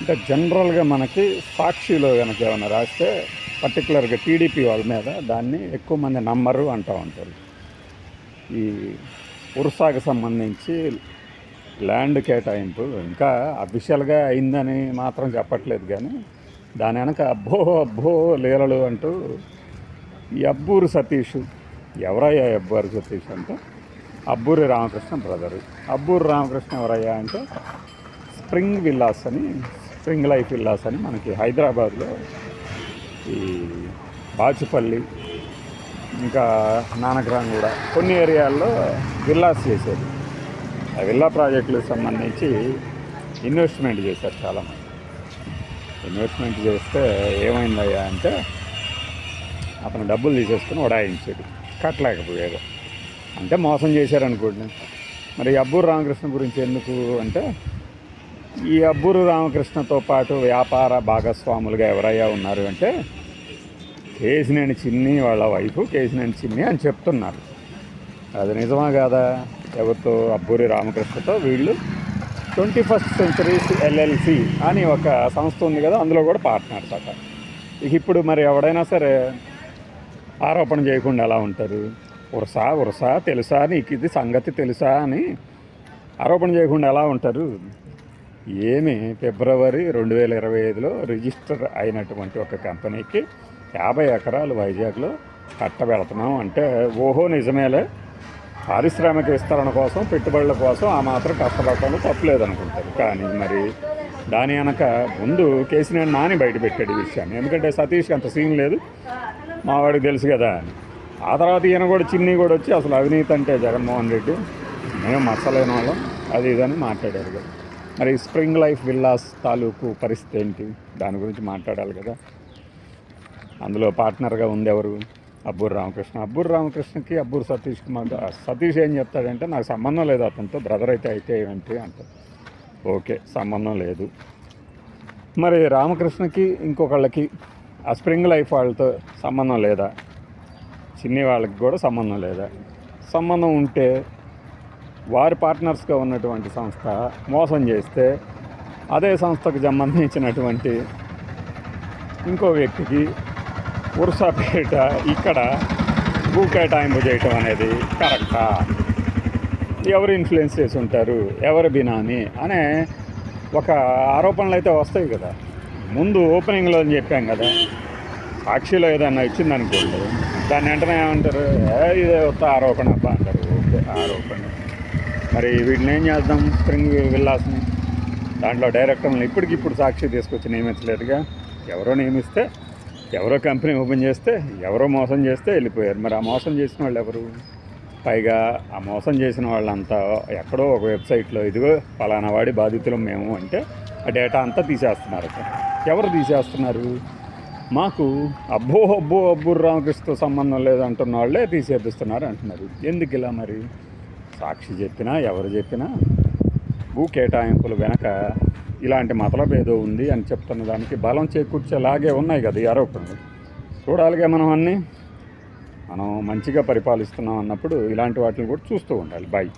అంటే జనరల్గా మనకి సాక్షిలో కనుక ఏమైనా రాస్తే పర్టికులర్గా టీడీపీ వాళ్ళ మీద దాన్ని ఎక్కువ మంది నమ్మరు అంటూ ఉంటారు. ఈ ఉరుసాకు సంబంధించి ల్యాండ్ కేటాయింపు ఇంకా అఫీషియల్గా అయిందని మాత్రం చెప్పట్లేదు కానీ దాని వెనక అబ్బో అబ్బో లీలలు అంటూ ఈ అబ్బూరు సతీష్ ఎవరయ్యా అబ్బూరు సతీష్ అంటే? అబ్బూరి రామకృష్ణ బ్రదరు అబ్బూరు రామకృష్ణ ఎవరయ్యా అంటే స్ప్రింగ్ విల్లాస్ అని స్ప్రింగ్ లైఫ్ విల్లాస్ అని మనకి హైదరాబాద్లో ఈ బాచుపల్లి ఇంకా నానగ్రామ్ కూడా కొన్ని ఏరియాల్లో విల్లాస్ చేసేది ఆ విల్లా ప్రాజెక్టులకు సంబంధించి ఇన్వెస్ట్మెంట్ చేశారు చాలామంది. ఇన్వెస్ట్మెంట్ చేస్తే ఏమైందయ్యా అంటే అతను డబ్బులు తీసేసుకుని ఉడాయించాడు కట్టలేకపోయాడు. అంటే మోసం చేశారనుకోండి. మరి అబ్బూరు రామకృష్ణ గురించి ఎందుకు అంటే ఈ అబ్బూరు రామకృష్ణతో పాటు వ్యాపార భాగస్వాములుగా ఎవరయ్యా ఉన్నారు అంటే కేసినేని చిన్ని వాళ్ళ వైఫ్ కేసినేని చిన్ని అని చెప్తున్నారు. అది నిజమా కాదా? ఎవరితో అబ్బూరి రామకృష్ణతో? వీళ్ళు ట్వంటీ ఫస్ట్ సెంచరీస్ ఎల్ఎల్సి అని ఒక సంస్థ ఉంది కదా అందులో కూడా పార్ట్నర్స్ అట ఇక ఇప్పుడు మరి ఎవడైనా సరే ఆరోపణ చేయకుండా ఎలా ఉంటారు ఉరసా ఉరసా తెలుసా నీకు? ఇది సంగతి తెలుసా అని ఆరోపణ చేయకుండా ఎలా ఉంటారు? ఏమి ఫిబ్రవరి రెండు వేల ఇరవై ఐదులో రిజిస్టర్ అయినటువంటి ఒక కంపెనీకి యాభై ఎకరాలు వైజాగ్లో కట్టబెడుతున్నాం. అంటే ఓహో నిజమేలే. పారిశ్రామిక విస్తరణ కోసం పెట్టుబడుల కోసం ఆ మాత్రం కష్టపడటంలో తప్పులేదు అనుకుంటారు కానీ మరి దాని వెనక ముందు కేసీఆర్ నాని బయట పెట్టాడు ఈ విషయాన్ని. ఎందుకంటే సతీష్కి అంత సీన్ లేదు. మావాడికి తెలుసు కదా. అని ఆ తర్వాత ఈయన కూడా చిన్ని కూడా వచ్చి అసలు అవినీతి అంటే జగన్మోహన్ రెడ్డి. మేము మచ్చలేని వాళ్ళం. అది ఇదని మాట్లాడారు. కదా మరి స్ప్రింగ్ లైఫ్ విల్లాస్ తాలూకు పరిస్థితి ఏంటి? దాని గురించి మాట్లాడాలి కదా. అందులో పార్ట్నర్గా ఉంది ఎవరు అబ్బూరు రామకృష్ణ. అబ్బూరు రామకృష్ణకి అబ్బూరు సతీష్కి మాకు సతీష్ ఏం చెప్తాడంటే నాకు సంబంధం లేదు అతనితో బ్రదర్ అయితే అయితే ఏంటి అంటారు. ఓకే సంబంధం లేదు. మరి రామకృష్ణకి ఇంకొకళ్ళకి ఆ స్ప్రింగ్ లైఫ్ వాళ్ళతో సంబంధం లేదా? చిన్ని వాళ్ళకి కూడా సంబంధం లేదా? సంబంధం ఉంటే వారి పార్ట్నర్స్గా ఉన్నటువంటి సంస్థ మోసం చేస్తే అదే సంస్థకు సంబంధించినటువంటి ఇంకో వ్యక్తికి ఉరుసాపేట ఇక్కడ భూ కేటాయింపు చేయటం అనేది కరెక్టా? ఎవరు ఇన్ఫ్లుయెన్స్ చేసి ఉంటారు? ఎవరు బినామీ? అనే ఒక ఆరోపణలు అయితే వస్తాయి కదా. ముందు ఓపెనింగ్లో అని చెప్పాం కదా. సాక్షిలో ఏదన్నా ఇచ్చిందనుకోండి దాన్ని వెంటనే ఏమంటారు? ఇదే కొత్త ఆరోపణ అబ్బా" అంటారు. ఓకే ఆరోపణ. మరి వీటిని ఏం చేద్దాం? స్ప్రింగ్ విల్లాస్ని దాంట్లో డైరెక్టర్లను ఇప్పటికిప్పుడు సాక్షి తీసుకొచ్చి నియమించలేదుగా. ఎవరో నియమిస్తే ఎవరో కంపెనీ ఓపెన్ చేస్తే ఎవరో మోసం చేస్తే వెళ్ళిపోయారు. మరి ఆ మోసం చేసిన వాళ్ళు ఎవరు? పైగా ఆ మోసం చేసిన వాళ్ళంతా ఎక్కడో ఒక వెబ్సైట్లో ఇదిగో ఫలానా వాడి బాధితులు మేము అంటే ఆ డేటా అంతా తీసేస్తున్నారు ఎవరు తీసేస్తున్నారు? మాకు అబ్బో అబ్బో అబ్బు రామకృష్ణతో సంబంధం లేదంటున్న వాళ్ళే తీసేపిస్తున్నారు అంటున్నారు. ఎందుకు ఇలా మరి? సాక్షి చెప్పినా ఎవరు చెప్పినా భూ కేటాయింపుల వెనక ఇలాంటి మతలబ్ ఉంది అని చెప్తున్న దానికి బలం చేకూర్చేలాగే ఉన్నాయి కదా ఈ ఆరోపణలు. చూడాలిగా మనం అన్నీ. మనం మంచిగా పరిపాలిస్తున్నాం అన్నప్పుడు ఇలాంటి వాటిని కూడా చూస్తూ ఉండాలి. బాయ్